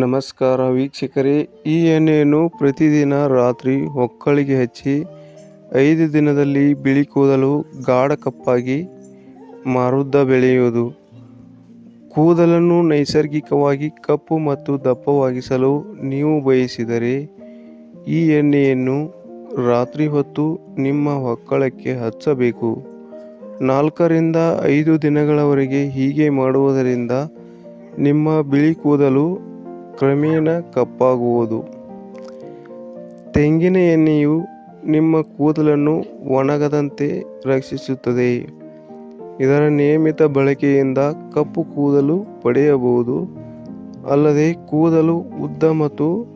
ನಮಸ್ಕಾರ ವೀಕ್ಷಕರೇ, ಈ ಎಣ್ಣೆಯನ್ನು ಪ್ರತಿದಿನ ರಾತ್ರಿ ಒಕ್ಕಳಿಗೆ ಹಚ್ಚಿ ಐದು ದಿನದಲ್ಲಿ ಬಿಳಿ ಕೂದಲು ಗಾಢ ಕಪ್ಪಾಗಿ ಮರುದ್ದ ಬೆಳೆಯುವುದು. ಕೂದಲನ್ನು ನೈಸರ್ಗಿಕವಾಗಿ ಕಪ್ಪು ಮತ್ತು ದಪ್ಪವಾಗಿಸಲು ನೀವು ಬಯಸಿದರೆ ಈ ಎಣ್ಣೆಯನ್ನು ರಾತ್ರಿ ಹೊತ್ತು ನಿಮ್ಮ ಒಕ್ಕಳಕ್ಕೆ ಹಚ್ಚಬೇಕು. ನಾಲ್ಕರಿಂದ ಐದು ದಿನಗಳವರೆಗೆ ಹೀಗೆ ಮಾಡುವುದರಿಂದ ನಿಮ್ಮ ಬಿಳಿ ಕೂದಲು ಕ್ರಮೇಣ ಕಪ್ಪಾಗುವುದು. ತೆಂಗಿನ ಎಣ್ಣೆಯು ನಿಮ್ಮ ಕೂದಲನ್ನು ಒಣಗದಂತೆ ರಕ್ಷಿಸುತ್ತದೆ. ಇದರ ನಿಯಮಿತ ಬಳಕೆಯಿಂದ ಕಪ್ಪು ಕೂದಲು ಪಡೆಯಬಹುದು. ಅಲ್ಲದೆ ಕೂದಲು ಉದ್ದ ಮತ್ತು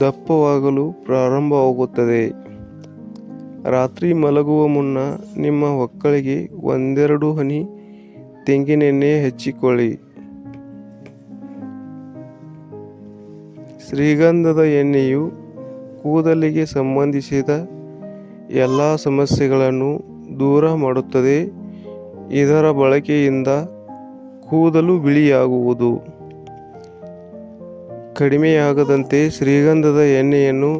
ದಪ್ಪವಾಗಲು ಪ್ರಾರಂಭವಾಗುತ್ತದೆ. ರಾತ್ರಿ ಮಲಗುವ ಮುನ್ನ ನಿಮ್ಮ ಹೊಕ್ಕಳಿಗೆ ಒಂದೆರಡು ಹನಿ ತೆಂಗಿನೆಣ್ಣೆ ಹಚ್ಚಿಕೊಳ್ಳಿ. ಶ್ರೀಗಂಧದ ಎಣ್ಣೆಯು ಕೂದಲಿಗೆ ಸಂಬಂಧಿಸಿದ ಎಲ್ಲ ಸಮಸ್ಯೆಗಳನ್ನು ದೂರ ಮಾಡುತ್ತದೆ. ಇದರ ಬಳಕೆಯಿಂದ ಕೂದಲು ಬಿಳಿಯಾಗುವುದು. ಕಡಿಮೆಯಾಗದಂತೆ ಶ್ರೀಗಂಧದ ಎಣ್ಣೆಯನ್ನು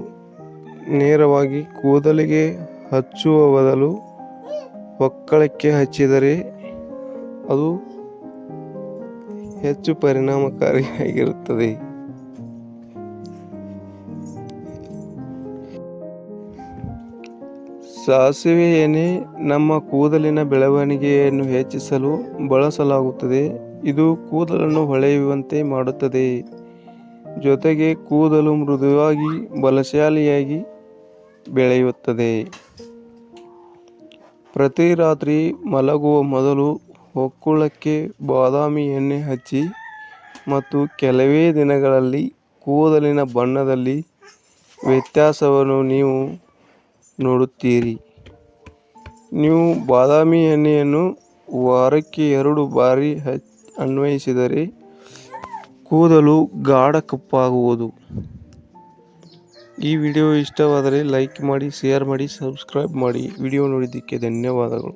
ನೇರವಾಗಿ ಕೂದಲಿಗೆ ಹಚ್ಚುವ ಬದಲು ಒಕ್ಕಳಕ್ಕೆ ಹಚ್ಚಿದರೆ ಅದು ಹೆಚ್ಚು ಪರಿಣಾಮಕಾರಿಯಾಗಿರುತ್ತದೆ. ಸಾಸಿವೆ ಎಣ್ಣೆ ನಮ್ಮ ಕೂದಲಿನ ಬೆಳವಣಿಗೆಯನ್ನು ಹೆಚ್ಚಿಸಲು ಬಳಸಲಾಗುತ್ತದೆ. ಇದು ಕೂದಲನ್ನು ಹೊಳೆಯುವಂತೆ ಮಾಡುತ್ತದೆ. ಜೊತೆಗೆ ಕೂದಲು ಮೃದುವಾಗಿ ಬಲಶಾಲಿಯಾಗಿ ಬೆಳೆಯುತ್ತದೆ. ಪ್ರತಿ ರಾತ್ರಿ ಮಲಗುವ ಮೊದಲು ಹೊಕ್ಕುಳಕ್ಕೆ ಬಾದಾಮಿ ಎಣ್ಣೆ ಹಚ್ಚಿ ಮತ್ತು ಕೆಲವೇ ದಿನಗಳಲ್ಲಿ ಕೂದಲಿನ ಬಣ್ಣದಲ್ಲಿ ವ್ಯತ್ಯಾಸವನ್ನು ನೀವು ನೋಡುತ್ತೀರಿ. ನೀವು ಬಾದಾಮಿ ಎಣ್ಣೆಯನ್ನು ವಾರಕ್ಕೆ ಎರಡು ಬಾರಿ ಅನ್ವಯಿಸಿದರೆ ಕೂದಲು ಗಾಢ ಕಪ್ಪಾಗುವುದು. ಈ ವಿಡಿಯೋ ಇಷ್ಟವಾದರೆ ಲೈಕ್ ಮಾಡಿ, ಶೇರ್ ಮಾಡಿ, ಸಬ್ಸ್ಕ್ರೈಬ್ ಮಾಡಿ. ವಿಡಿಯೋ ನೋಡಿದ್ದಕ್ಕೆ ಧನ್ಯವಾದಗಳು.